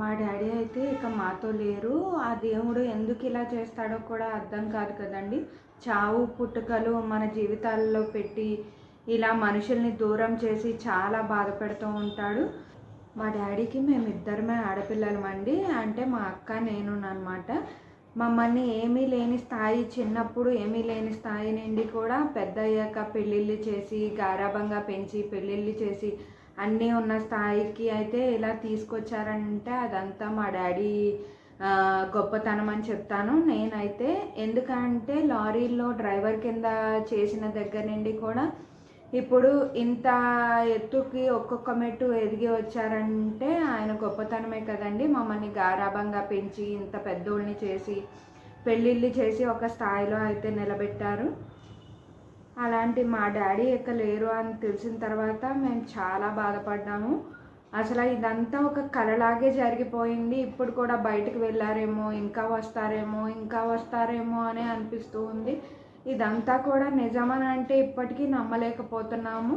మా డాడీ అయితే ఇక మాతో లేరు. ఆ దేవుడు ఎందుకు ఇలా చేస్తాడో కూడా అర్థం కాదు కదండి. చావు పుట్టుకలు మన జీవితాల్లో పెట్టి ఇలా మనుషుల్ని దూరం చేసి చాలా బాధపెడుతూ ఉంటాడు. మా డాడీకి మేమిద్దరమే ఆడపిల్లలమండి. అంటే మా అక్క నేను అనమాట మమ్మల్ని ఏమీ లేని స్థాయి చిన్నప్పుడు ఏమీ లేని స్థాయి నుండి కూడా పెద్ద అయ్యాక పెళ్ళిళ్ళు చేసి గారాబంగా పెంచి పెళ్ళిళ్ళు చేసి అన్నీ ఉన్న స్థాయికి అయితే ఇలా తీసుకొచ్చారంటే అదంతా మా డాడీ గొప్పతనం అని చెప్తాను. నేనైతే ఎందుకంటే లారీలో డ్రైవర్ కింద చేసిన దగ్గర నుండి కూడా ఇప్పుడు ఇంత ఎత్తుకి ఒక్కొక్క మెట్టు ఎదిగి వచ్చారంటే ఆయన గొప్పతనమే కదండి. మమ్మల్ని గారాభంగా పెంచి ఇంత పెద్దోళ్ళని చేసి పెళ్ళిళ్ళు చేసి ఒక స్థాయిలో అయితే నిలబెట్టారు. అలాంటి మా డాడీ ఇక లేరు అని తెలిసిన తర్వాత మేము చాలా బాధపడ్డాము. అసలు ఇదంతా ఒక కలలాగే జరిగిపోయింది. ఇప్పుడు కూడా బయటకు వెళ్ళారేమో ఇంకా వస్తారేమో ఇంకా వస్తారేమో అని అనిపిస్తూ ఉంది. ఇదంతా కూడా నిజమని అంటే ఇప్పటికీ నమ్మలేకపోతున్నాము.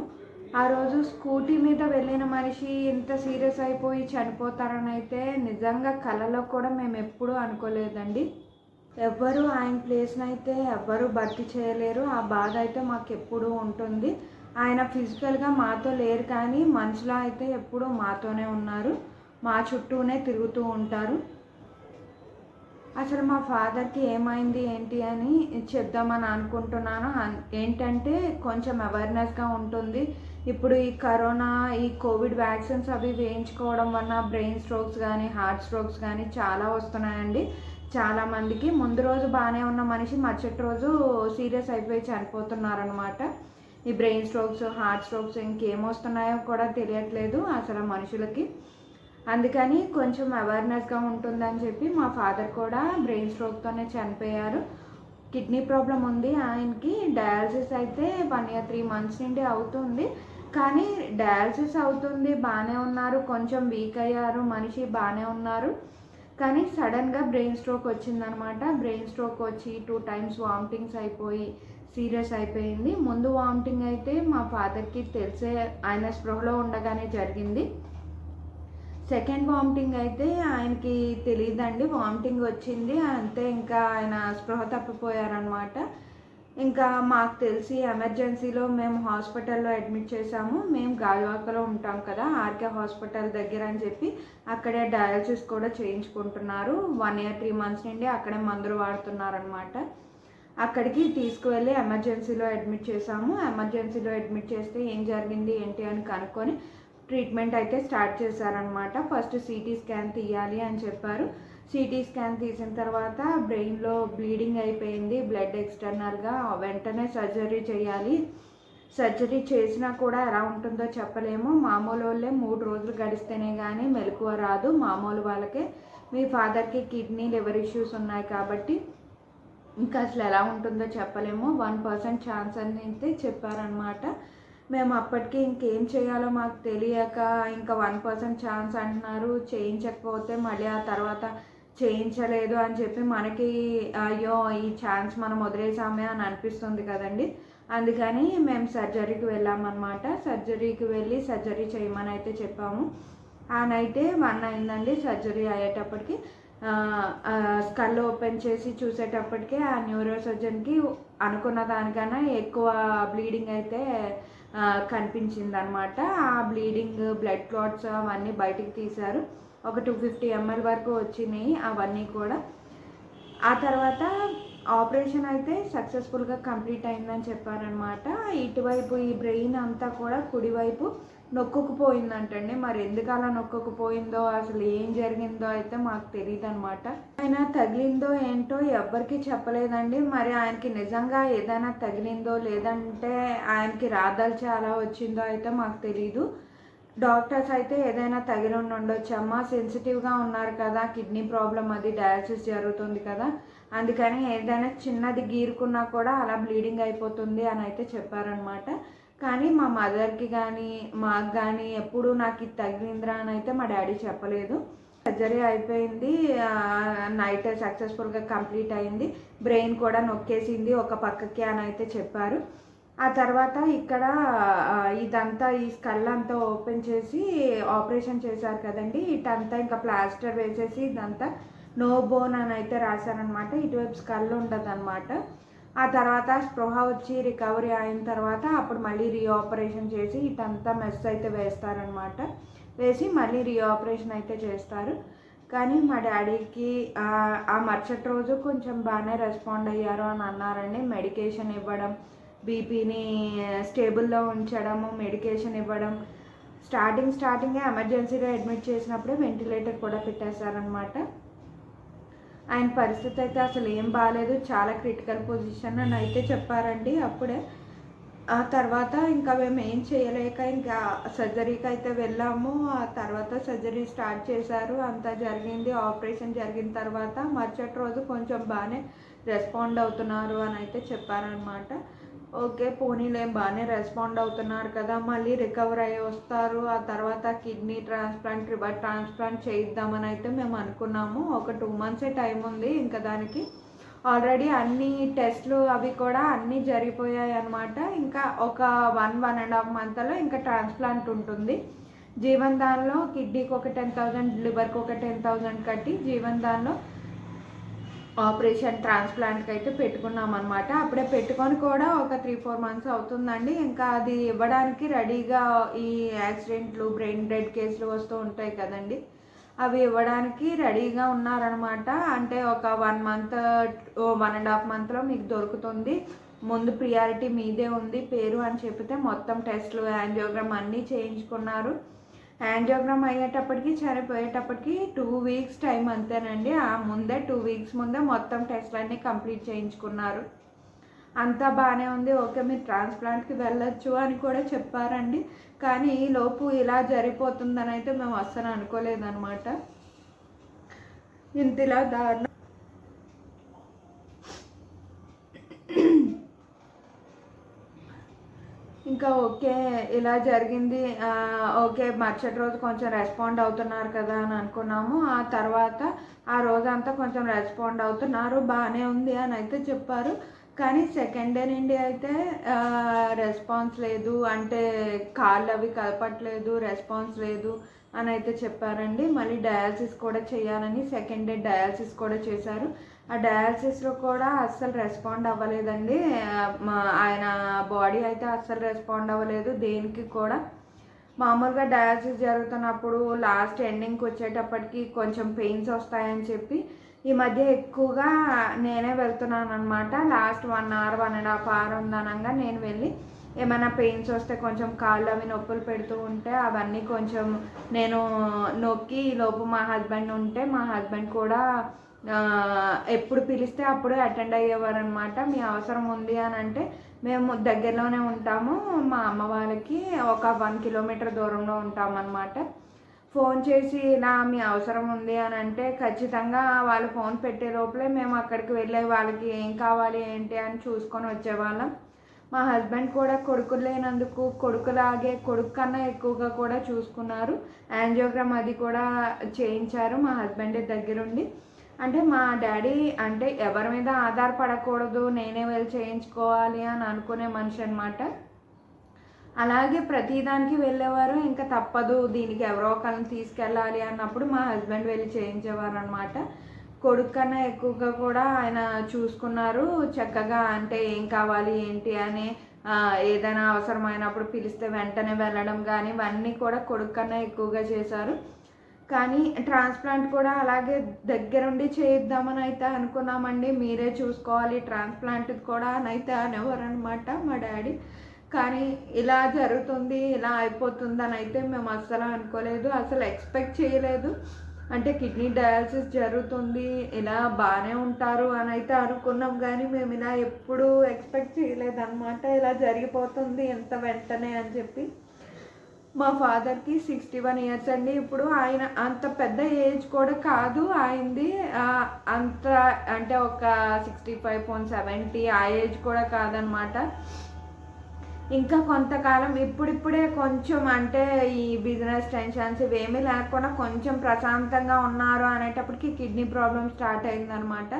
ఆ రోజు స్కూటీ మీద వెళ్ళిన మనిషి ఇంత సీరియస్ అయిపోయి చనిపోతారని అయితే నిజంగా కలలో కూడా మేము ఎప్పుడూ అనుకోలేదండి. ఎవ్వరు ఆయన ప్లేస్ని అయితే ఎవ్వరు భర్తీ చేయలేరు. ఆ బాధ అయితే మాకు ఎప్పుడూ ఉంటుంది. ఆయన ఫిజికల్గా మాతో లేరు కానీ మనసులో అయితే ఎప్పుడూ మాతోనే ఉన్నారు. మా చుట్టూనే తిరుగుతూ ఉంటారు. అసలు మా ఫాదర్కి ఏమైంది ఏంటి అని చెప్దామని అనుకుంటున్నాను. అన్- ఏంటంటే కొంచెం అవేర్నెస్గా ఉంటుంది. ఇప్పుడు ఈ కరోనా ఈ కోవిడ్ వ్యాక్సిన్స్ అవి వేయించుకోవడం వల్ల బ్రెయిన్ స్ట్రోక్స్ కానీ హార్ట్ స్ట్రోక్స్ కానీ చాలా వస్తున్నాయండి. చాలామందికి ముందు రోజు బాగానే ఉన్న మనిషి మరుసటి రోజు సీరియస్ అయిపోయి చనిపోతున్నారనమాట ఈ బ్రెయిన్ స్ట్రోక్స్ హార్ట్ స్ట్రోక్స్ ఇంకేమొస్తున్నాయో కూడా తెలియట్లేదు అసలు మనుషులకి. అందుకని కొంచెం అవేర్నెస్గా ఉంటుందని చెప్పి మా ఫాదర్ కూడా బ్రెయిన్ స్ట్రోక్తోనే చనిపోయారు. కిడ్నీ ప్రాబ్లం ఉంది ఆయనకి. డయాలసిస్ అయితే వన్ ఇయర్ త్రీ మంత్స్ నుండి అవుతుంది. కానీ డయాలసిస్ అవుతుంది బాగానే ఉన్నారు. కొంచెం వీక్ అయ్యారు మనిషి బాగానే ఉన్నారు. కానీ సడన్గా బ్రెయిన్ స్ట్రోక్ వచ్చిందనమాట. బ్రెయిన్ స్ట్రోక్ వచ్చి టూ టైమ్స్ వామిటింగ్స్ అయిపోయి సీరియస్ అయిపోయింది. ముందు వామిటింగ్ అయితే మా ఫాదర్కి తెలిసే ఆయన స్పృహలో ఉండగానే జరిగింది. సెకండ్ వామిటింగ్ అయితే ఆయనకి తెలియదండి వామిటింగ్ వచ్చింది. అంతే ఇంకా ఆయన స్పృహ తప్పిపోయారనమాట. ఇంకా మాకు తెలిసి ఎమర్జెన్సీలో మేము హాస్పిటల్లో అడ్మిట్ చేసాము మేము గాలివాకలో ఉంటాం కదా ఆర్కే హాస్పిటల్ దగ్గర అని చెప్పి అక్కడే డయాలసిస్ కూడా చేయించుకుంటున్నారు. వన్ ఇయర్ త్రీ మంత్స్ నుండి అక్కడే మందులు వాడుతున్నారనమాట అక్కడికి తీసుకువెళ్ళి ఎమర్జెన్సీలో అడ్మిట్ చేసాము ఎమర్జెన్సీలో అడ్మిట్ చేస్తే ఏం జరిగింది ఏంటి అని కనుక్కొని ట్రీట్మెంట్ అయితే స్టార్ట్ చేశారనమాట ఫస్ట్ సిటీ స్కాన్ తీయాలి అని చెప్పారు. సిటీ స్కాన్ తీసిన తర్వాత బ్రెయిన్లో బ్లీడింగ్ అయిపోయింది బ్లడ్ ఎక్స్టర్నల్గా వెంటనే సర్జరీ చేయాలి. సర్జరీ చేసినా కూడా ఎలా ఉంటుందో చెప్పలేము. మామూలు వాళ్ళే మూడు రోజులు గడిస్తేనే కానీ మెలకువ రాదు. మామూలు వాళ్ళకే మీ ఫాదర్కి కిడ్నీ లివర్ ఇష్యూస్ ఉన్నాయి కాబట్టి ఇంకా అసలు ఎలా ఉంటుందో చెప్పలేము. వన్ పర్సెంట్ ఛాన్స్ అని అయితే చెప్పారనమాట మేము అప్పటికి ఇంకేం చేయాలో మాకు తెలియక ఇంకా వన్ పర్సెంట్ ఛాన్స్ అంటున్నారు. చేయించకపోతే మళ్ళీ ఆ తర్వాత చేయించలేదు అని చెప్పి మనకి అయ్యో ఈ ఛాన్స్ మనం వదిలేసామే అని అనిపిస్తుంది కదండి. అందుకని మేము సర్జరీకి వెళ్ళామన్నమాట. సర్జరీకి వెళ్ళి సర్జరీ చేయమని అయితే చెప్పాము. ఆ నైటే వన్ అయిందండి సర్జరీ అయ్యేటప్పటికి. స్కల్ ఓపెన్ చేసి చూసేటప్పటికే ఆ న్యూరో సర్జన్కి అనుకున్న దానికన్నా ఎక్కువ బ్లీడింగ్ అయితే కనిపించింది అనమాట ఆ బ్లీడింగ్ బ్లడ్ క్లాట్స్ అవన్నీ బయటికి తీశారు. ఒక టూ ఫిఫ్టీ ఎంఎల్ వరకు వచ్చినాయి అవన్నీ కూడా. ఆ తర్వాత ఆపరేషన్ అయితే సక్సెస్ఫుల్గా కంప్లీట్ అయిందని చెప్పారనమాట ఇటువైపు ఈ బ్రెయిన్ అంతా కూడా కుడివైపు నొక్కుకుపోయిందంటండి. మరి ఎందుకు అలా నొక్కుకుపోయిందో అసలు ఏం జరిగిందో అయితే మాకు తెలియదు అనమాట ఆయన తగిలిందో ఏంటో ఎవ్వరికి చెప్పలేదండి. మరి ఆయనకి నిజంగా ఏదైనా తగిలిందో లేదంటే ఆయనకి రాదల్చి చాలా వచ్చిందో అయితే మాకు తెలీదు. డాక్టర్స్ అయితే ఏదైనా తగిలి ఉండి ఉండొచ్చమ్మా సెన్సిటివ్గా ఉన్నారు కదా కిడ్నీ ప్రాబ్లం అది డయాలసిస్ జరుగుతుంది కదా. అందుకని ఏదైనా చిన్నది గీరుకున్నా కూడా అలా బ్లీడింగ్ అయిపోతుంది అని అయితే చెప్పారనమాట కానీ మా మదర్కి కానీ మాకు కానీ ఎప్పుడు నాకు ఇది తగిలిందిరా అని అయితే మా డాడీ చెప్పలేదు. సర్జరీ అయిపోయింది. నైట్ సక్సెస్ఫుల్గా కంప్లీట్ అయింది. బ్రెయిన్ కూడా నొక్కేసింది ఒక పక్కకి అని అయితే చెప్పారు. ఆ తర్వాత ఇక్కడ ఇదంతా ఈ స్కల్ అంతా ఓపెన్ చేసి ఆపరేషన్ చేశారు కదండి. ఇటంతా ఇంకా ప్లాస్టర్ వేసేసి ఇదంతా నో బోన్ అని అయితే రాశారనమాట. ఇటువైపు స్కల్ ఉండదు ఆ తర్వాత స్పృహ వచ్చి రికవరీ అయిన తర్వాత అప్పుడు మళ్ళీ రీఆపరేషన్ చేసి ఇటంతా మెస్ అయితే వేస్తారనమాట. వేసి మళ్ళీ రీఆపరేషన్ అయితే చేస్తారు. కానీ మా డాడీకి ఆ మరుసటి రోజు కొంచెం బాగానే రెస్పాండ్ అయ్యారు అని అన్నారండి. మెడికేషన్ ఇవ్వడం బీపీని స్టేబుల్లో ఉంచడము మెడికేషన్ ఇవ్వడం. స్టార్టింగ్ స్టార్టింగే ఎమర్జెన్సీగా అడ్మిట్ చేసినప్పుడే వెంటిలేటర్ కూడా పెట్టేశారనమాట ఆయన పరిస్థితి అయితే అసలు ఏం బాగాలేదు చాలా క్రిటికల్ పొజిషన్ అని అయితే చెప్పారండి అప్పుడే. ఆ తర్వాత ఇంకా మేము ఏం చేయలేక ఇంకా సర్జరీకి అయితే వెళ్ళాము. ఆ తర్వాత సర్జరీ స్టార్ట్ చేశారు. అంతా జరిగింది. ఆపరేషన్ జరిగిన తర్వాత మరుసటి రోజు కొంచెం బాగానే రెస్పాండ్ అవుతున్నారు అని అయితే చెప్పారనమాట ఓకే పోనీలే బాగానే రెస్పాండ్ అవుతున్నారు కదా మళ్ళీ రికవర్ అయ్యి వస్తారు. ఆ తర్వాత కిడ్నీ ట్రాన్స్ప్లాంట్ రివర్ ట్రాన్స్ప్లాంట్ చేయిద్దామని అయితే మేము అనుకున్నాము. ఒక టూ మంత్సే టైం ఉంది ఇంకా దానికి. ఆల్రెడీ అన్ని టెస్ట్లు అవి కూడా అన్నీ జరిగిపోయాయి అనమాట ఇంకా ఒక వన్ వన్ అండ్ హాఫ్ మంత్లో ఇంకా ట్రాన్స్ప్లాంట్ ఉంటుంది. జీవన్ దానిలో కిడ్నీకి ఒక టెన్ థౌజండ్ లివర్కి ఒక టెన్ థౌజండ్ కట్టి జీవన్ దానిలో ఆపరేషన్ ట్రాన్స్ప్లాంట్కి అయితే పెట్టుకున్నాం అనమాట అప్పుడే పెట్టుకొని కూడా ఒక త్రీ ఫోర్ మంత్స్ అవుతుందండి. ఇంకా అది ఇవ్వడానికి రెడీగా ఈ యాక్సిడెంట్లు బ్రెయిన్ డెడ్ కేసులు వస్తూ ఉంటాయి కదండి. అవి ఇవ్వడానికి రెడీగా ఉన్నారనమాట అంటే ఒక one month one and half మంత్లో మీకు దొరుకుతుంది. ముందు ప్రియారిటీ మీదే ఉంది పేరు అని చెప్తే మొత్తం టెస్ట్లు యాంజియోగ్రామ్ అన్నీ చేయించుకున్నారు. యాంజియోగ్రామ్ అయ్యేటప్పటికి చనిపోయేటప్పటికి టూ వీక్స్ టైం అంతేనండి. ఆ ముందే టూ వీక్స్ ముందే మొత్తం టెస్ట్లన్నీ కంప్లీట్ చేయించుకున్నారు. అంతా బాగానే ఉంది. ఓకే మీరు ట్రాన్స్ప్లాంట్కి వెళ్ళొచ్చు అని కూడా చెప్పారండి. కానీ ఈ లోపు ఇలా జరిగిపోతుందని అయితే మేము అస్సలు అనుకోలేదన్నమాట. ఇంత ఇలా దారుణం. ఇంకా ఓకే ఇలా జరిగింది ఓకే మరుసటి రోజు కొంచెం రెస్పాండ్ అవుతున్నారు కదా అని అనుకున్నాము. ఆ తర్వాత ఆ రోజంతా కొంచెం రెస్పాండ్ అవుతున్నారు బాగానే ఉంది అని అయితే చెప్పారు. కానీ సెకండ్ డే నుండి అయితే రెస్పాన్స్ లేదు. అంటే కాళ్ళు అవి కలపట్లేదు రెస్పాన్స్ లేదు అని అయితే చెప్పారండి. మళ్ళీ డయాలసిస్ కూడా చేయాలని సెకండ్ డే డయాలసిస్ కూడా చేశారు. ఆ డయాలసిస్లో కూడా అస్సలు రెస్పాండ్ అవ్వలేదండి. మా- ఆయన బాడీ అయితే అస్సలు రెస్పాండ్ అవ్వలేదు. దేనికి కూడా. మామూలుగా డయాలసిస్ జరుగుతున్నప్పుడు లాస్ట్ ఎండింగ్కి వచ్చేటప్పటికి కొంచెం పెయిన్స్ వస్తాయని చెప్పి ఈ మధ్య ఎక్కువగా నేనే వెళ్తున్నాను అనమాట last one hour one and half hour ఉందనంగా నేను వెళ్ళి ఏమైనా పెయిన్స్ వస్తే కొంచెం కాళ్ళు అవి నొప్పులు పెడుతూ ఉంటే అవన్నీ కొంచెం నేను నొక్కి ఈ లోపు మా హస్బెండ్ ఉంటే మా హస్బెండ్ కూడా ఎప్పుడు పిలిస్తే అప్పుడు అటెండ్ అయ్యేవారు అనమాట మీ అవసరం ఉంది అని అంటే మేము దగ్గరలోనే ఉంటాము. మా అమ్మ వాళ్ళకి ఒక వన్ కిలోమీటర్ దూరంలో ఉంటామన్నమాట. ఫోన్ చేసి ఇలా మీ అవసరం ఉంది అని అంటే ఖచ్చితంగా వాళ్ళు ఫోన్ పెట్టే లోపలే మేము అక్కడికి వెళ్ళే వాళ్ళకి ఏం కావాలి ఏంటి అని చూసుకొని వచ్చేవాళ్ళం. మా హస్బెండ్ కూడా కొడుకు లేనందుకు కొడుకులాగే కొడుకు కన్నా ఎక్కువగా కూడా చూసుకున్నారు. యాంజియోగ్రామ్ అది కూడా చేయించారు మా హస్బెండ్ దగ్గరుండి. అంటే మా డాడీ అంటే ఎవరి మీద ఆధారపడకూడదు నేనే వెళ్ళి చేయించుకోవాలి అని అనుకునే మనిషి అనమాట అలాగే ప్రతిదానికి వెళ్ళేవారు ఇంకా తప్పదు దీనికి ఎవరో ఒకరిని తీసుకెళ్ళాలి అన్నప్పుడు మా హస్బెండ్ వెళ్ళి చేయించేవారు అనమాట కొడుకు కన్నా ఎక్కువగా కూడా ఆయన చూసుకున్నారు చక్కగా అంటే ఏం కావాలి ఏంటి అని ఏదైనా అవసరమైనప్పుడు పిలిస్తే వెంటనే వెళ్ళడం కానీ ఇవన్నీ కూడా కొడుకు కన్నా ఎక్కువగా చేశారు. కానీ ట్రాన్స్ప్లాంట్ కూడా అలాగే దగ్గరుండి చేయిద్దామని అయితే అనుకున్నామండి. మీరే చూసుకోవాలి ట్రాన్స్ప్లాంట్ కూడా అని అయితే అనేవారు అనమాట మా డాడీ. కానీ ఇలా జరుగుతుంది ఇలా అయిపోతుంది అని అయితే మేము అస్సలు అనుకోలేదు అసలు ఎక్స్పెక్ట్ చేయలేదు. అంటే కిడ్నీ డయాలసిస్ జరుగుతుంది ఇలా బాగానే ఉంటారు అని అయితే అనుకున్నాం కానీ మేము ఇలా ఎప్పుడూ ఎక్స్పెక్ట్ చేయలేదన్నమాట. ఇలా జరిగిపోతుంది ఎంత వెంటనే అని చెప్పి. మా ఫాదర్కి సిక్స్టీ వన్ ఇయర్స్ అండి. ఇప్పుడు ఆయన అంత పెద్ద ఏజ్ కూడా కాదు. ఆయనది అంత అంటే ఒక సిక్స్టీ ఫైవ్ పాయింట్ సెవెంటీ ఆ ఏజ్ కూడా కాదనమాట. ఇంకా కొంతకాలం ఇప్పుడిప్పుడే కొంచెం అంటే ఈ బిజినెస్ టెన్షన్స్ ఇవేమీ లేకుండా కొంచెం ప్రశాంతంగా ఉన్నారు అనేటప్పటికి కిడ్నీ ప్రాబ్లం స్టార్ట్ అయిందనమాట.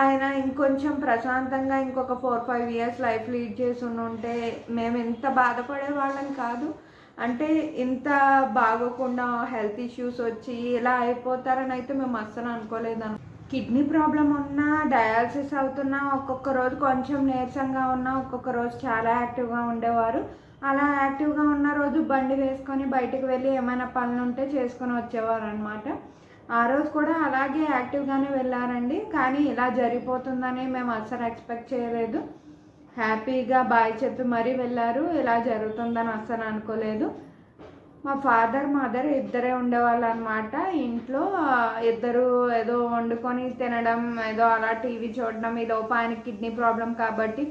ఆయన ఇంకొంచెం ప్రశాంతంగా ఇంకొక four five years life lead చేసి ఉంటే మేము ఎంత బాధపడే వాళ్ళం కాదు. అంటే ఇంత బాగోకుండా హెల్త్ ఇష్యూస్ వచ్చి ఇలా అయిపోతారని అయితే మేము అస్సలు అనుకోలేదు కిడ్నీ ప్రాబ్లం ఉన్నా డయాలసిస్ అవుతున్నా ఒక్కొక్క రోజు కొంచెం నీరసంగా ఉన్నా ఒక్కొక్క రోజు చాలా యాక్టివ్గా ఉండేవారు. అలా యాక్టివ్గా ఉన్న రోజు బండి వేసుకొని బయటకు వెళ్ళి ఏమైనా పనులు ఉంటే చేసుకొని వచ్చేవారు అనమాట ఆ రోజు కూడా అలాగే యాక్టివ్గానే వెళ్ళారండి. కానీ ఇలా జరిగిపోతుందని మేము అస్సలు ఎక్స్పెక్ట్ చేయలేదు. హ్యాపీగా బాయ్ చెప్పి మరీ వెళ్ళారు. ఇలా జరుగుతుందని అస్సలు అనుకోలేదు. మా ఫాదర్ మదర్ ఇద్దరే ఉండేవాళ్ళు అనమాట ఇంట్లో ఇద్దరు ఏదో వండుకొని తినడం ఏదో అలా టీవీ చూడడం ఈ లోపు ఆయనకి కిడ్నీ ప్రాబ్లం కాబట్టి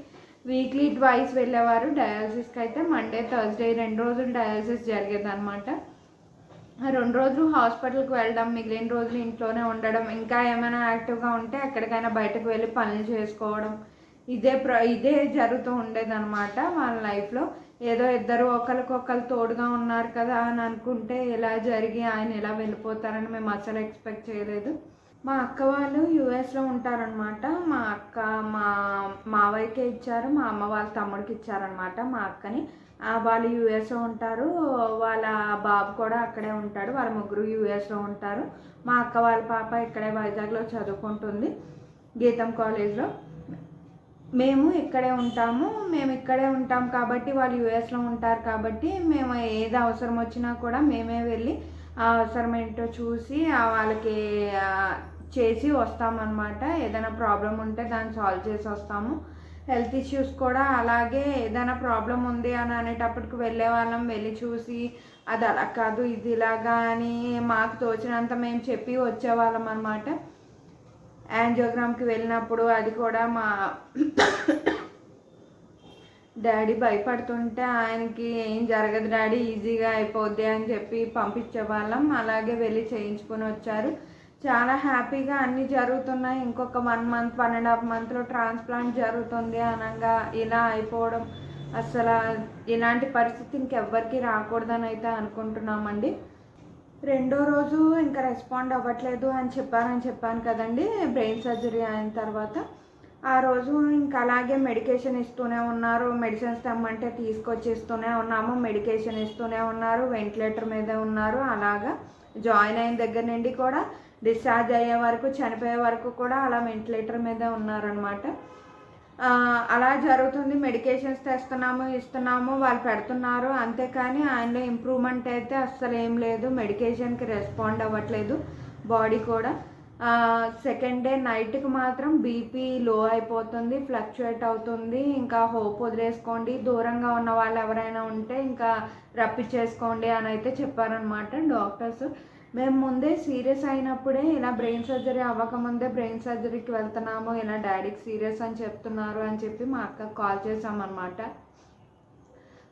వీక్లీ ట్వైస్ వెళ్ళేవారు. డయాలసిస్కి అయితే మండే థర్స్డే రెండు రోజులు డయాలసిస్ జరిగేది అనమాట రెండు రోజులు హాస్పిటల్కి వెళ్ళడం మిగిలిన రోజులు ఇంట్లోనే ఉండడం ఇంకా ఏమైనా యాక్టివ్గా ఉంటే ఎక్కడికైనా బయటకు వెళ్ళి పనులు చేసుకోవడం ఇదే ప్ర ఇదే జరుగుతూ ఉండేదన్నమాట వాళ్ళ లైఫ్లో ఏదో ఇద్దరు ఒకరికొకరు తోడుగా ఉన్నారు కదా అని అనుకుంటే ఇలా జరిగి ఆయన ఇలా వెళ్ళిపోతారని మేము అసలు ఎక్స్పెక్ట్ చేయలేదు. మా అక్క వాళ్ళు యూఎస్లో ఉంటారనమాట మా అక్క మా మావయ్యకే ఇచ్చారు మా అమ్మ వాళ్ళ తమ్ముడికి ఇచ్చారనమాట మా అక్కని. వాళ్ళు యూఎస్లో ఉంటారు వాళ్ళ బాబు కూడా అక్కడే ఉంటాడు వాళ్ళ ముగ్గురు యూఎస్లో ఉంటారు. మా అక్క వాళ్ళ పాప ఇక్కడే వైజాగ్లో చదువుకుంటుంది గీతం కాలేజ్లో మేము ఇక్కడే ఉంటాము మేము ఇక్కడే ఉంటాం కాబట్టి వాళ్ళు యూఎస్లో ఉంటారు కాబట్టి మేము ఏది అవసరం వచ్చినా కూడా మేమే వెళ్ళి ఆ అవసరం ఏంటో చూసి వాళ్ళకి చేసి వస్తామన్నమాట. ఏదైనా ప్రాబ్లం ఉంటే దాన్ని సాల్వ్ చేసి వస్తాము. హెల్త్ ఇష్యూస్ కూడా అలాగే ఏదైనా ప్రాబ్లం ఉంది అని అనేటప్పటికి వెళ్ళే వాళ్ళం వెళ్ళి చూసి అది అలా కాదు ఇది ఇలాగా అని మాకు తోచినంత మేము చెప్పి వచ్చేవాళ్ళం అనమాట యాంజియోగ్రామ్కి వెళ్ళినప్పుడు అది కూడా మా డాడీ భయపడుతుంటే ఆయనకి ఏం జరగదు డాడీ ఈజీగా అయిపోద్ది అని చెప్పి పంపించే వాళ్ళం అలాగే వెళ్ళి చేయించుకొని వచ్చారు. చాలా హ్యాపీగా అన్నీ జరుగుతున్నాయి. ఇంకొక one month one and half మంత్లో ట్రాన్స్ప్లాంట్ జరుగుతుంది అనగా ఇలా అయిపోవడం అసలు ఇలాంటి పరిస్థితి ఇంకెవ్వరికి రాకూడదని అయితే అనుకుంటున్నామండి. రెండో రోజు ఇంకా రెస్పాండ్ అవ్వట్లేదు అని చెప్పానని చెప్పాను కదండి బ్రెయిన్ సర్జరీ అయిన తర్వాత. ఆ రోజు ఇంకా అలాగే మెడికేషన్ ఇస్తూనే ఉన్నారు మెడిసిన్స్ తెమ్మంటే తీసుకొచ్చిస్తూనే ఉన్నాము మెడికేషన్ ఇస్తూనే ఉన్నారు వెంటిలేటర్ మీదే ఉన్నారు అలాగా. జాయిన్ అయిన దగ్గర నుండి కూడా డిశ్చార్జ్ అయ్యే వరకు చనిపోయే వరకు కూడా అలా వెంటిలేటర్ మీదే ఉన్నారనమాట అలా జరుగుతుంది. మెడికేషన్స్ తెస్తున్నాము ఇస్తున్నాము వాళ్ళు పెడుతున్నారు. అంతేకాని ఆయనలో ఇంప్రూవ్మెంట్ అయితే అస్సలు ఏం లేదు. మెడికేషన్కి రెస్పాండ్ అవ్వట్లేదు బాడీ కూడా. సెకండ్ డే నైట్కి మాత్రం బీపీ లో అయిపోతుంది ఫ్లక్చుయేట్ అవుతుంది. ఇంకా హోప్ వదిలేసుకోండి. దూరంగా ఉన్న వాళ్ళు ఎవరైనా ఉంటే ఇంకా రప్పిచ్చేసుకోండి అని అయితే చెప్పారనమాట డాక్టర్స్. మేము ముందే సీరియస్ అయినప్పుడే ఇలా బ్రెయిన్ సర్జరీ అవ్వకముందే బ్రెయిన్ సర్జరీకి వెళ్తున్నాము ఇలా డాడీకి సీరియస్ అని చెప్తున్నారు అని చెప్పి మా అక్కకు కాల్ చేసామన్నమాట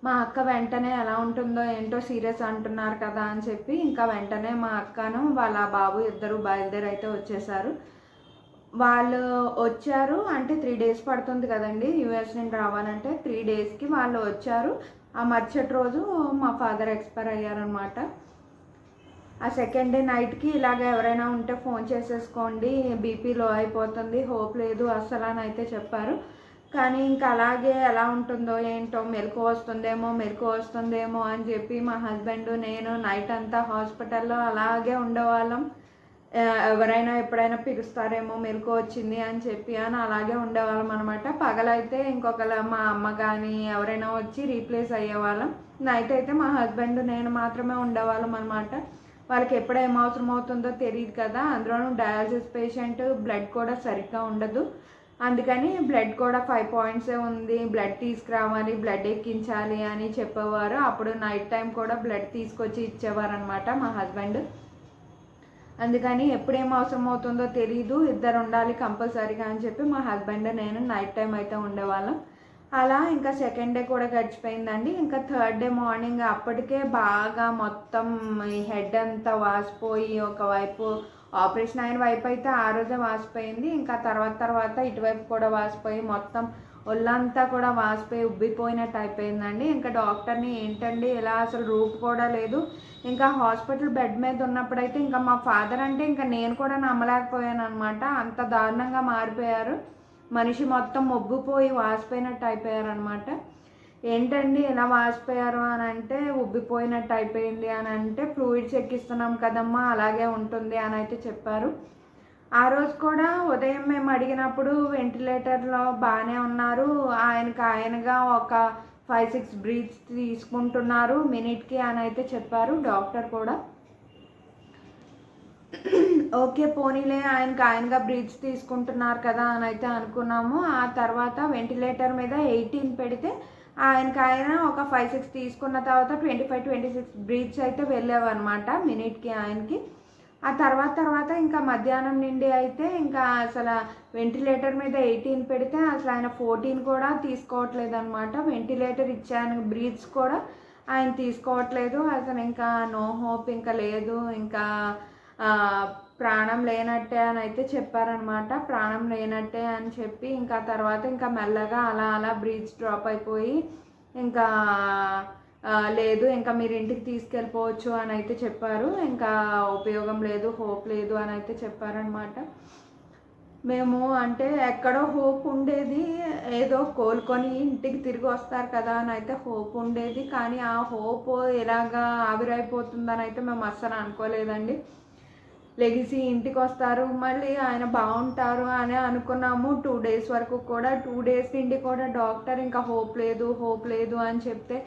మా అక్క వెంటనే ఎలా ఉంటుందో ఏంటో సీరియస్ అంటున్నారు కదా అని చెప్పి ఇంకా వెంటనే మా అక్కను వాళ్ళ బాబు ఇద్దరు బయలుదేరి అయితే వచ్చేసారు. వాళ్ళు వచ్చారు అంటే త్రీ డేస్ పడుతుంది కదండి యూఎస్ నుండి రావాలంటే త్రీ డేస్కి వాళ్ళు వచ్చారు. ఆ మరుసటి రోజు మా ఫాదర్ ఎక్స్పైర్ అయ్యారనమాట ఆ సెకండ్ డే నైట్కి ఇలాగ ఎవరైనా ఉంటే ఫోన్ చేసేసుకోండి బీపీ లో అయిపోతుంది హోప్ లేదు అసలు అని అయితే చెప్పారు. కానీ ఇంకా అలాగే ఎలా ఉంటుందో ఏంటో మెలకు వస్తుందేమో మెలకు వస్తుందేమో అని చెప్పి మా హస్బెండ్ నేను నైట్ అంతా హాస్పిటల్లో అలాగే ఉండేవాళ్ళం. ఎవరైనా ఎప్పుడైనా పిలుస్తారేమో మెలకు వచ్చింది అని చెప్పి అని అలాగే ఉండేవాళ్ళం అనమాట పగలైతే ఇంకొకరు మా అమ్మ కానీ ఎవరైనా వచ్చి రీప్లేస్ అయ్యేవాళ్ళం. నైట్ అయితే మా హస్బెండ్ నేను మాత్రమే ఉండేవాళ్ళం అనమాట వాళ్ళకి ఎప్పుడు ఏం అవసరం అవుతుందో తెలియదు కదా. అందులోనూ డయాలసిస్ పేషెంట్ బ్లడ్ కూడా సరిగ్గా ఉండదు. అందుకని బ్లడ్ కూడా ఫైవ్ పాయింట్సే ఉంది. బ్లడ్ తీసుకురావాలి బ్లడ్ ఎక్కించాలి అని చెప్పేవారు. అప్పుడు నైట్ టైం కూడా బ్లడ్ తీసుకొచ్చి ఇచ్చేవారు అనమాట మా హస్బెండ్. అందుకని ఎప్పుడేం అవసరం అవుతుందో తెలియదు ఇద్దరు ఉండాలి కంపల్సరీగా అని చెప్పి మా హస్బెండ్ నేను నైట్ టైం అయితే ఉండేవాళ్ళం. అలా ఇంకా సెకండ్ డే కూడా గడిచిపోయిందండి. ఇంకా థర్డ్ డే మార్నింగ్ అప్పటికే బాగా మొత్తం ఈ హెడ్ అంతా వాసిపోయి ఒకవైపు ఆపరేషన్ అయిన వైపు అయితే ఆ రోజే వాసిపోయింది. ఇంకా తర్వాత తర్వాత ఇటువైపు కూడా వాసిపోయి మొత్తం ఒళ్ళంతా కూడా వాసిపోయి ఉబ్బిపోయినట్టు అయిపోయిందండి. ఇంకా డాక్టర్ని ఏంటండి ఇలా అసలు రూపు కూడా లేదు. ఇంకా హాస్పిటల్ బెడ్ మీద ఉన్నప్పుడైతే ఇంకా మా ఫాదర్ అంటే ఇంకా నేను కూడా నమ్మలేకపోయాను అనమాట అంత దారుణంగా మారిపోయారు. మనిషి మొత్తం మొగ్గుపోయి వాసిపోయినట్టు అయిపోయారనమాట ఏంటండి ఇలా వాసిపోయారు అని అంటే ఉబ్బిపోయినట్టు అయిపోయింది అని అంటే ఫ్లూయిడ్స్ ఎక్కిస్తున్నాం కదమ్మా అలాగే ఉంటుంది అని అయితే చెప్పారు. ఆ రోజు కూడా ఉదయం మేము అడిగినప్పుడు వెంటిలేటర్లో బాగానే ఉన్నారు. ఆయనకు ఆయనగా ఒక ఫైవ్ సిక్స్ బ్రీత్స్ తీసుకుంటున్నారు మినిట్కి అని అయితే చెప్పారు డాక్టర్ కూడా. ఓకే పోనీలే ఆయనకి ఆయనగా బ్రీత్స్ తీసుకుంటున్నారు కదా అని అయితే అనుకున్నాము. ఆ తర్వాత వెంటిలేటర్ మీద ఎయిటీన్ పెడితే ఆయనకి ఆయన ఒక ఫైవ్ సిక్స్ తీసుకున్న తర్వాత twenty five twenty six breaths అయితే వెళ్ళావన్నమాట మినిట్కి ఆయనకి. ఆ తర్వాత తర్వాత ఇంకా మధ్యాహ్నం నుండి అయితే ఇంకా అసలు వెంటిలేటర్ మీద ఎయిటీన్ పెడితే అసలు ఆయన ఫోర్టీన్ కూడా తీసుకోవట్లేదు అనమాట వెంటిలేటర్ ఇచ్చాను బ్రీత్స్ కూడా ఆయన తీసుకోవట్లేదు. అసలు ఇంకా నో హోప్ ఇంకా లేదు. ఇంకా ప్రాణం లేనట్టే అని అయితే చెప్పారనమాట. ప్రాణం లేనట్టే అని చెప్పి ఇంకా తర్వాత ఇంకా మెల్లగా అలా అలా బ్రీజ్ డ్రాప్ అయిపోయి ఇంకా లేదు ఇంకా మీరు ఇంటికి తీసుకెళ్ళిపోవచ్చు అని అయితే చెప్పారు. ఇంకా ఉపయోగం లేదు హోప్ లేదు అని అయితే చెప్పారనమాట. మేము అంటే ఎక్కడో హోప్ ఉండేది ఏదో కోలుకొని ఇంటికి తిరిగి వస్తారు కదా అని అయితే హోప్ ఉండేది. కానీ ఆ హోప్ ఎలాగా ఆవిరైపోతుందని అయితే మేము అస్సలు అనుకోలేదండి. లెగిసి ఇంటికి వస్తారు మళ్ళీ ఆయన బాగుంటారు అని అనుకున్నాము. టూ డేస్ వరకు కూడా టూ డేస్ నుండి కూడా డాక్టర్ ఇంకా హోప్ లేదు హోప్ లేదు అని చెప్తే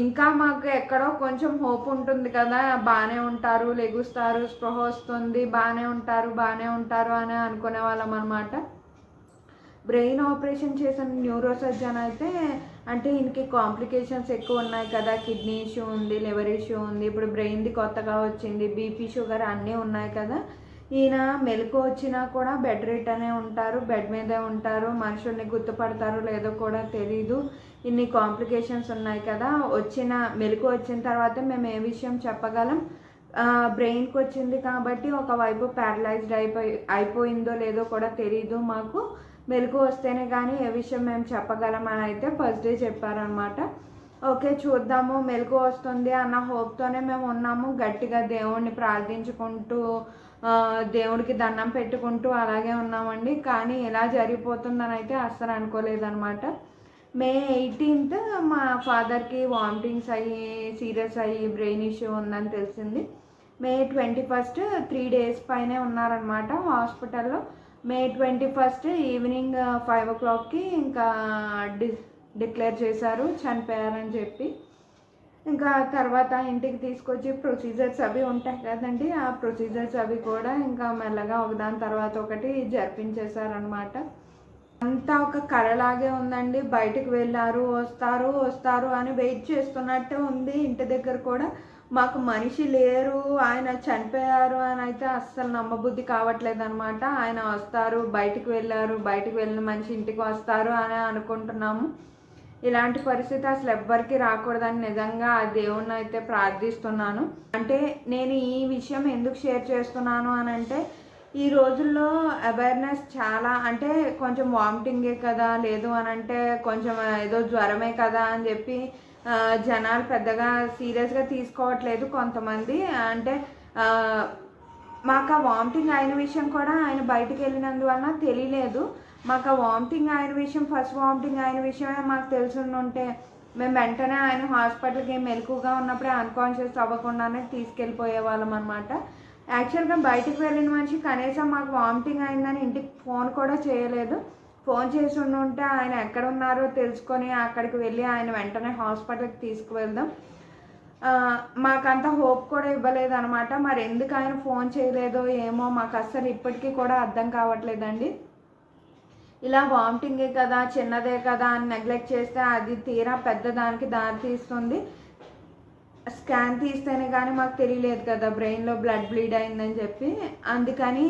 ఇంకా మాకు ఎక్కడో కొంచెం హోప్ ఉంటుంది కదా బాగానే ఉంటారు లెగుస్తారు స్పృహ వస్తుంది బాగానే ఉంటారు బాగానే ఉంటారు అని అనుకునే వాళ్ళం అనమాట బ్రెయిన్ ఆపరేషన్ చేసిన న్యూరో సర్జన్ అయితే అంటే ఈయనకి కాంప్లికేషన్స్ ఎక్కువ ఉన్నాయి కదా. కిడ్నీ ఇష్యూ ఉంది లివర్ ఇష్యూ ఉంది ఇప్పుడు బ్రెయిన్ది కొత్తగా వచ్చింది బీపీ షుగర్ అన్నీ ఉన్నాయి కదా. ఈయన మెలకు వచ్చినా కూడా బెడ్ రేట్ అనే ఉంటారు బెడ్ మీదే ఉంటారు మనుషుల్ని గుర్తుపడతారు లేదో కూడా తెలీదు. ఇన్ని కాంప్లికేషన్స్ ఉన్నాయి కదా. వచ్చిన మెలకు వచ్చిన తర్వాత మేము ఏ విషయం చెప్పగలం. బ్రెయిన్కి వచ్చింది కాబట్టి ఒకవైపు ప్యారలైజ్డ్ అయిపోయి అయిపోయిందో లేదో కూడా తెలీదు మాకు. మెలకు వస్తేనే కానీ ఏ విషయం మేము చెప్పగలం అని అయితే ఫస్ట్ డే చెప్పారనమాట ఓకే చూద్దాము మెలకు వస్తుంది అన్న హోప్తోనే మేము ఉన్నాము. గట్టిగా దేవుణ్ణి ప్రార్థించుకుంటూ దేవుడికి దండం పెట్టుకుంటూ అలాగే ఉన్నామండి. కానీ ఇలా జరిగిపోతుందని అయితే అస్సలు అనుకోలేదన్నమాట. మే ఎయిటీన్త్ మా ఫాదర్కి వామిటింగ్స్ అయ్యి సీరియస్ అయ్యి బ్రెయిన్ ఇష్యూ ఉందని తెలిసింది. May twenty first three days పైనే ఉన్నారనమాట హాస్పిటల్లో May twenty first evening five ఓ క్లాక్కి ఇంకా డి డిక్లేర్ చేశారు చనిపోయారని చెప్పి. ఇంకా తర్వాత ఇంటికి తీసుకొచ్చి ప్రొసీజర్స్ అవి ఉంటాయి కదండి ఆ ప్రొసీజర్స్ అవి కూడా ఇంకా మెల్లగా ఒకదాని తర్వాత ఒకటి జరిపించేశారనమాట అంతా ఒక కళలాగే ఉందండి బయటకు వెళ్ళారు వస్తారు వస్తారు అని వెయిట్ చేస్తున్నట్టే ఉంది ఇంటి దగ్గర కూడా. మాకు మనిషి లేరు ఆయన చనిపోయారు అని అయితే అస్సలు నమ్మబుద్ధి కావట్లేదు అనమాట ఆయన వస్తారు బయటికి వెళ్ళారు బయటికి వెళ్ళిన మనిషి ఇంటికి వస్తారు అని అనుకుంటున్నాము. ఇలాంటి పరిస్థితి అసలు ఎవ్వరికి రాకూడదని నిజంగా ఆ దేవుణ్ణి అయితే ప్రార్థిస్తున్నాను. అంటే నేను ఈ విషయం ఎందుకు షేర్ చేస్తున్నాను అని అంటే ఈ రోజుల్లో అవేర్నెస్ చాలా అంటే కొంచెం వామిటింగే కదా లేదు అని అంటే కొంచెం ఏదో జ్వరమే కదా అని చెప్పి జనాలు పెద్దగా సీరియస్గా తీసుకోవట్లేదు కొంతమంది. అంటే మాకు ఆ వామిటింగ్ అయిన విషయం కూడా ఆయన బయటకు వెళ్ళినందువలన తెలియలేదు. మాకు ఆ వామిటింగ్ అయిన విషయం ఫస్ట్ వామిటింగ్ అయిన విషయమే మాకు తెలిసి ఉంటే మేము వెంటనే ఆయన హాస్పిటల్కి మెలకుగా ఉన్నప్పుడే అన్కాన్షియస్ అవ్వకుండానే తీసుకెళ్ళిపోయే వాళ్ళం అనమాట యాక్చువల్గా బయటికి వెళ్ళిన మనిషి కనీసం మాకు వామిటింగ్ అయిందని ఇంటికి ఫోన్ కూడా చేయలేదు. ఫోన్ చేసి ఉంటే ఆయన ఎక్కడ ఉన్నారో తెలుసుకొని అక్కడికి వెళ్ళి ఆయన వెంటనే హాస్పిటల్కి తీసుకువెళ్దాం. మాకంత హోప్ కూడా ఇవ్వలేదు అనమాట మరి ఎందుకు ఆయన ఫోన్ చేయలేదో ఏమో మాకు అస్సలు ఇప్పటికీ కూడా అర్థం కావట్లేదండి. ఇలా వామిటింగే కదా చిన్నదే కదా అని నెగ్లెక్ట్ చేస్తే అది తీరా పెద్దదానికి దారి తీస్తుంది. స్కాన్ తీస్తేనే కానీ మాకు తెలియలేదు కదా బ్రెయిన్లో బ్లడ్ బ్లీడ్ అయిందని చెప్పి. అందుకని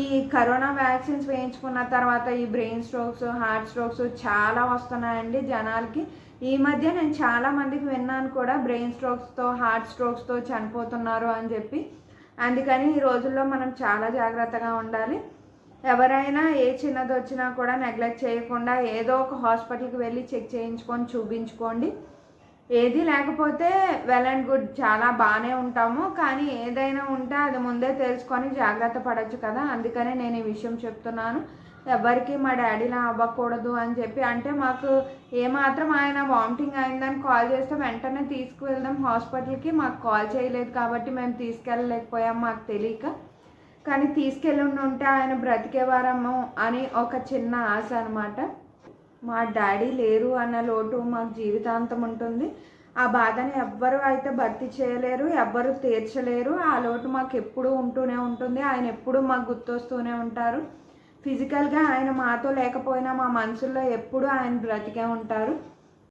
ఈ కరోనా వ్యాక్సిన్స్ వేయించుకున్న తర్వాత ఈ బ్రెయిన్ స్ట్రోక్స్ హార్ట్ స్ట్రోక్స్ చాలా వస్తున్నాయండి జనాలకి. ఈ మధ్య నేను చాలా మందికి విన్నాను కూడా బ్రెయిన్ స్ట్రోక్స్తో హార్ట్ స్ట్రోక్స్తో చనిపోతున్నారు అని చెప్పి. అందుకని ఈ రోజుల్లో మనం చాలా జాగ్రత్తగా ఉండాలి. ఎవరైనా ఏ చిన్నది వచ్చినా కూడా నెగ్లెక్ట్ చేయకుండా ఏదో ఒక హాస్పిటల్కి వెళ్ళి చెక్ చేయించుకొని చూపించుకోండి. ఏది లేకపోతే వెల్ అండ్ గుడ్ చాలా బాగానే ఉంటాము. కానీ ఏదైనా ఉంటే అది ముందే తెలుసుకొని జాగ్రత్త పడవచ్చు కదా. అందుకనే నేను ఈ విషయం చెప్తున్నాను. ఎవరికి మా డాడీలా అవ్వకూడదు అని చెప్పి అంటే మాకు ఏమాత్రం ఆయన వామిటింగ్ అయిందని కాల్ చేస్తే వెంటనే తీసుకువెళ్దాం హాస్పిటల్కి. మాకు కాల్ చేయలేదు కాబట్టి మేము తీసుకెళ్ళలేకపోయాం మాకు తెలియక. కానీ తీసుకెళ్ళి ఉంటే ఆయన బ్రతికేవారము అని ఒక చిన్న ఆశ అనమాట మా డాడీ లేరు అన్న లోటు మాకు జీవితాంతం ఉంటుంది. ఆ బాధని ఎవ్వరు అయితే భర్తీ చేయలేరు ఎవ్వరు తీర్చలేరు. ఆ లోటు మాకు ఎప్పుడూ ఉంటూనే ఉంటుంది. ఆయన ఎప్పుడూ మాకు గుర్తొస్తూనే ఉంటారు. ఫిజికల్గా ఆయన మాతో లేకపోయినా మా మనసుల్లో ఎప్పుడూ ఆయన బ్రతికే ఉంటారు.